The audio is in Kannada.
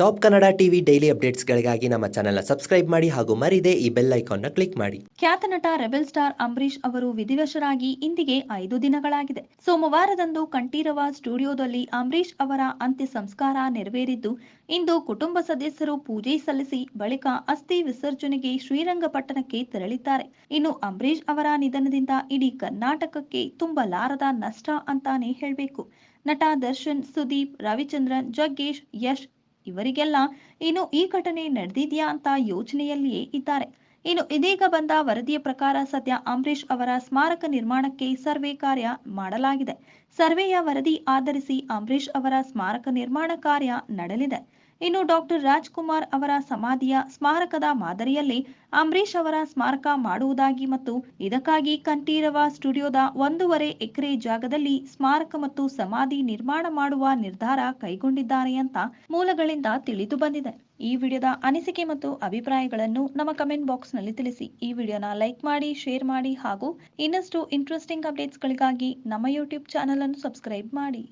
ಟಾಪ್ ಕನ್ನಡ ಟಿವಿ ಡೈಲಿ ಅಪ್ಡೇಟ್ಸ್ಗಳಿಗಾಗಿ ನಮ್ಮ ಚಾನೆಲ್ನ ಸಬ್ಸ್ಕ್ರೈಬ್ ಮಾಡಿ ಹಾಗೂ ಮರಿದೆ ಈ ಬೆಲ್ ಐಕಾನ್ನ ಕ್ಲಿಕ್ ಮಾಡಿ. ಖ್ಯಾತ ನಟ ರೆಬೆಲ್ ಸ್ಟಾರ್ ಅಂಬರೀಶ್ ಅವರು ವಿಧಿವಶರಾಗಿ ಇಂದಿಗೆ ಐದು ದಿನಗಳಾಗಿದೆ. ಸೋಮವಾರದಂದು ಕಂಠೀರವ ಸ್ಟುಡಿಯೋದಲ್ಲಿ ಅಂಬರೀಶ್ ಅವರ ಅಂತ್ಯ ಸಂಸ್ಕಾರ ನೆರವೇರಿದ್ದು, ಇಂದು ಕುಟುಂಬ ಸದಸ್ಯರು ಪೂಜೆ ಸಲ್ಲಿಸಿ ಬಳಿಕ ಅಸ್ಥಿ ವಿಸರ್ಜನೆಗೆ ಶ್ರೀರಂಗಪಟ್ಟಣಕ್ಕೆ ತೆರಳಿದ್ದಾರೆ. ಇನ್ನು ಅಂಬರೀಶ್ ಅವರ ನಿಧನದಿಂದ ಇಡೀ ಕರ್ನಾಟಕಕ್ಕೆ ತುಂಬಲಾರದ ನಷ್ಟ ಅಂತಾನೆ ಹೇಳಬೇಕು. ನಟ ದರ್ಶನ್, ಸುದೀಪ್, ರವಿಚಂದ್ರನ್, ಜಗ್ಗೇಶ್, ಯಶ್ ಇವರಿಗೆಲ್ಲ ಇನ್ನು ಈ ಘಟನೆ ನಡೆದಿದೆಯಾ ಅಂತ ಯೋಚನೆಯಲ್ಲಿಯೇ ಇದ್ದಾರೆ. ಇನ್ನು ಇದೀಗ ಬಂದ ವರದಿಯ ಪ್ರಕಾರ ಸದ್ಯ ಅಂಬರೀಷ್ ಅವರ ಸ್ಮಾರಕ ನಿರ್ಮಾಣಕ್ಕೆ ಸರ್ವೆ ಕಾರ್ಯ ಮಾಡಲಾಗಿದೆ. ಸರ್ವೆಯ ವರದಿ ಆಧರಿಸಿ ಅಂಬರೀಷ್ ಅವರ ಸ್ಮಾರಕ ನಿರ್ಮಾಣ ಕಾರ್ಯ ನಡೆಯಲಿದೆ. ಇನ್ನು ಡಾಕ್ಟರ್ ರಾಜ್ಕುಮಾರ್ ಅವರ ಸಮಾಧಿಯ ಸ್ಮಾರಕದ ಮಾದರಿಯಲ್ಲಿ ಅಂಬರೀಶ್ ಅವರ ಸ್ಮಾರಕ ಮಾಡುವುದಾಗಿ ಮತ್ತು ಇದಕ್ಕಾಗಿ ಕಂಠೀರವ ಸ್ಟುಡಿಯೋದ ಒಂದೂವರೆ ಎಕರೆ ಜಾಗದಲ್ಲಿ ಸ್ಮಾರಕ ಮತ್ತು ಸಮಾಧಿ ನಿರ್ಮಾಣ ಮಾಡುವ ನಿರ್ಧಾರ ಕೈಗೊಂಡಿದ್ದಾರೆ ಅಂತ ಮೂಲಗಳಿಂದ ತಿಳಿದು ಬಂದಿದೆ. ಈ ವಿಡಿಯೋದ ಅನಿಸಿಕೆ ಮತ್ತು ಅಭಿಪ್ರಾಯಗಳನ್ನು ನಮ್ಮ ಕಮೆಂಟ್ ಬಾಕ್ಸ್ನಲ್ಲಿ ತಿಳಿಸಿ. ಈ ವಿಡಿಯೋನ ಲೈಕ್ ಮಾಡಿ, ಶೇರ್ ಮಾಡಿ ಹಾಗೂ ಇನ್ನಷ್ಟು ಇಂಟ್ರೆಸ್ಟಿಂಗ್ ಅಪ್ಡೇಟ್ಸ್ಗಳಿಗಾಗಿ ನಮ್ಮ ಯೂಟ್ಯೂಬ್ ಚಾನಲ್ ಅನ್ನು ಸಬ್ಸ್ಕ್ರೈಬ್ ಮಾಡಿ.